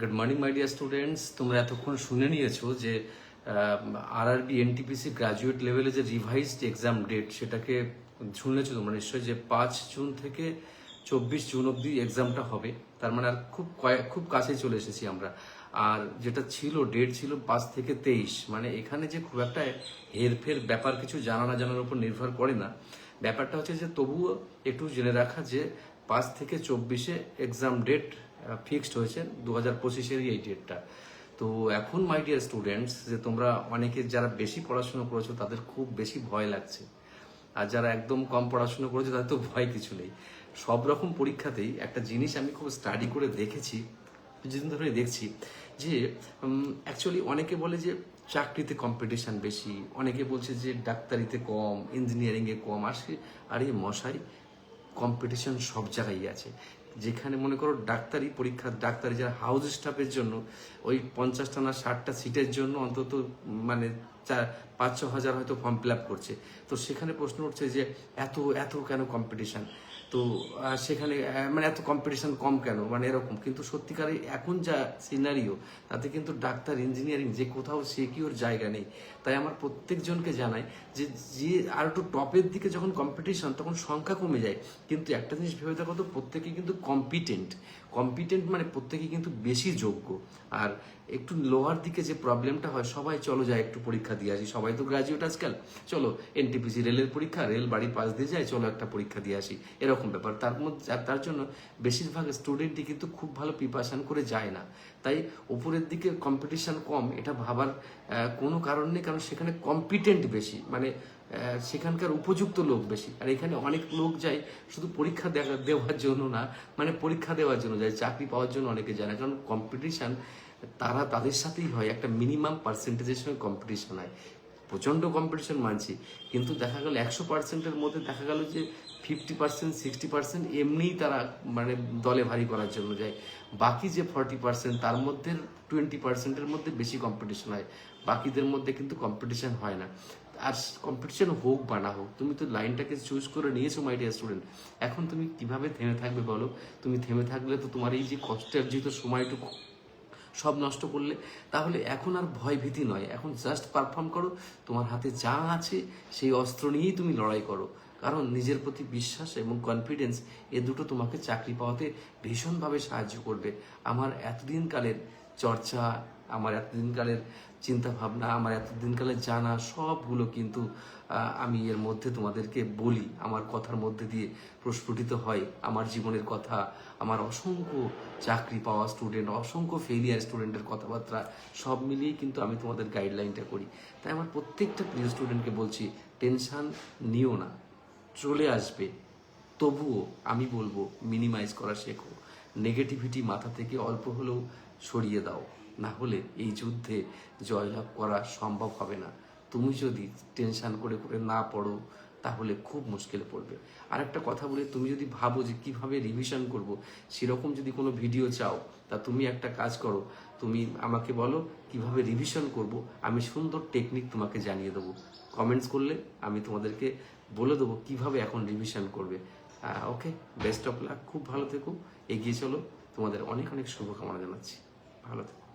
Good morning my dear students তোমরা এতক্ষণ শুনে নিয়েছো যে আর আরবি এনটিপিসি গ্রাজুয়েট লেভেলে যে রিভাইজড এক্সাম ডেট সেটাকে শুনেছো তোমরা নিশ্চয়ই যে পাঁচ জুন থেকে চব্বিশ জুন অবধি এক্সামটা হবে। তার মানে আর খুব কয়েক, খুব কাছে চলে এসেছি আমরা। আর যেটা ছিল ডেট ছিল পাঁচ থেকে তেইশ। মানে এখানে যে খুব একটা হেরফের ব্যাপার কিছু জানা না জানার উপর নির্ভর করে না। ব্যাপারটা হচ্ছে যে তবুও একটু জেনে রাখা যে পাঁচ থেকে চব্বিশে এক্সাম ডেট ফিক্সড হয়েছে দু হাজার পঁচিশেরই এই ডেটটা তো এখন মাই ডিয়ার স্টুডেন্টস যে তোমরা অনেকে যারা বেশি পড়াশুনো করেছ, তাদের খুব বেশি ভয় লাগছে। আর যারা একদম কম পড়াশুনো করেছে, তাদের তো ভয় কিছু নেই। সব রকম পরীক্ষাতেই একটা জিনিস আমি খুব স্টাডি করে দেখেছি, কিছুদিন ধরে দেখছি যে অ্যাকচুয়ালি অনেকে বলে যে চাকরিতে কম্পিটিশান বেশি, অনেকে বলছে যে ডাক্তারিতে কম ইঞ্জিনিয়ারিংয়ে কম। আর সে আর এই মশাই কম্পিটিশন সব জায়গায় আছে। যেখানে মনে করো ডাক্তারি পরীক্ষা ডাক্তারি যারা হাউস স্টাফের জন্য, ওই পঞ্চাশটা না ষাটটা সিটের জন্য অন্তত মানে চার, পাঁচ, ছ হাজার হয়তো ফর্ম ফিল আপ করছে। তো সেখানে প্রশ্ন উঠছে যে এত এত কেন কম্পিটিশন তো সেখানে মানে এত কম্পিটিশন কম কেন? মানে এরকম। কিন্তু সত্যিকারে এখন যা সিনারিও তাতে কিন্তু ডাক্তার ইঞ্জিনিয়ারিং যে কোথাও সিকিউর জায়গা নেই। তাই আমার প্রত্যেকজনকে জানাই যে যে আর একটু টপের দিকে যখন কম্পিটিশন তখন সংখ্যা কমে যায়। কিন্তু একটা জিনিস ভেবে দেখো তো প্রত্যেকে কিন্তু কম্পিটেন্ট কম্পিটেন্ট মানে প্রত্যেকে কিন্তু বেশি যোগ্য। আর একটু লোয়ার দিকে যে প্রবলেমটা হয়, সবাই চলো যায় একটু পরীক্ষা দিয়ে আসি। সবাই তো গ্রাজুয়েট আজকাল। চলো এনটিপিসি রেলের পরীক্ষা, রেল বাড়ির পাশ দিয়ে যায়, চলো একটা পরীক্ষা দিয়ে আসি। এরকম ব্যাপার। তার মধ্যে তার জন্য বেশিরভাগ স্টুডেন্টই কিন্তু খুব ভালো প্রিপারেশন করে যায় না। তাই উপরের দিকে কম্পিটিশান কম, এটা ভাবার কোনো কারণ নেই, কারণ সেখানে কম্পিটেন্ট বেশি। মানে সেখানকার উপযুক্ত লোক বেশি। আর এখানে অনেক লোক যায় শুধু পরীক্ষা দেওয়ার জন্য না মানে পরীক্ষা দেওয়ার জন্য যায়, চাকরি পাওয়ার জন্য অনেকে যায় না। কারণ কম্পিটিশান তারা তাদের সাথেই হয়, একটা মিনিমাম পার্সেন্টেজের সঙ্গে কম্পিটিশন হয়। প্রচণ্ড কম্পিটিশন মানছি। কিন্তু দেখা গেল একশো পার্সেন্টের মধ্যে দেখা গেল যে ফিফটি পার্সেন্ট সিক্সটি পার্সেন্ট এমনিই তারা মানে দলে ভারী করার জন্য যায়। বাকি যে ফর্টি পার্সেন্ট তার মধ্যে টোয়েন্টি পার্সেন্টের মধ্যে বেশি কম্পিটিশন হয়। বাকিদের মধ্যে কিন্তু কম্পিটিশন হয় না। আর কম্পিটিশন হোক বা না হোক, তুমি তো লাইনটাকে চুজ করে নিয়েছো মাই ডিয়ার স্টুডেন্ট এখন তুমি কীভাবে থেমে থাকবে বলো? তুমি থেমে থাকলে তো তোমার এই যে কষ্টের যেহেতু সময়টুকু সব নষ্ট করলে, তাহলে এখন আর ভয় ভীতি নয়। এখন জাস্ট পারফর্ম করো। তোমার হাতে যা আছে, সেই অস্ত্র নিয়েই তুমি লড়াই করো। কারণ নিজের প্রতি বিশ্বাস এবং কনফিডেন্স এ দুটো তোমাকে চাকরি পাওয়াতে ভীষণভাবে সাহায্য করবে। আমার এতদিনকালের চর্চা আমার এতদিনকালের চিন্তা ভাবনা আমার এতদিনকালের জানা সবগুলো কিন্তু আমি এর মধ্যে তোমাদেরকে বলি। আমার কথার মধ্যে দিয়ে প্রস্ফুটিত হয় আমার জীবনের কথা। আমার অসংখ্য চাকরি পাওয়া স্টুডেন্ট অসংখ্য ফেলিয়ার স্টুডেন্টের কথাবার্তা সব মিলিয়েই কিন্তু আমি তোমাদের গাইডলাইনটা করি। তাই আমার প্রত্যেকটা প্রিয় স্টুডেন্টকে বলছি টেনশন নিও না। চলে আসবে। তবুও আমি বলব মিনিমাইজ করা শেখো। নেগেটিভিটি মাথা থেকে অল্প হলেও সরিয়ে দাও। না হলে এই যুদ্ধে জয়লাভ করা সম্ভব হবে না। তুমি যদি টেনশন করে করে না পড়ো, তাহলে খুব মুশকিলে পড়বে। আর একটা কথা বলে, তুমি যদি ভাবো যে কীভাবে রিভিশন করব, সেরকম যদি কোনো ভিডিও চাও, তা তুমি একটা কাজ করো। তুমি আমাকে বলো কীভাবে রিভিশন করব, আমি সুন্দর টেকনিক তোমাকে জানিয়ে দেবো। কমেন্টস করলে আমি তোমাদেরকে বলে দেবো কীভাবে এখন রিভিশন করবে। ওকে বেস্ট অফ লাক খুব ভালো থেকো। এগিয়ে চলো। তোমাদের অনেক অনেক শুভকামনা জানাচ্ছি। ভালো থেকো।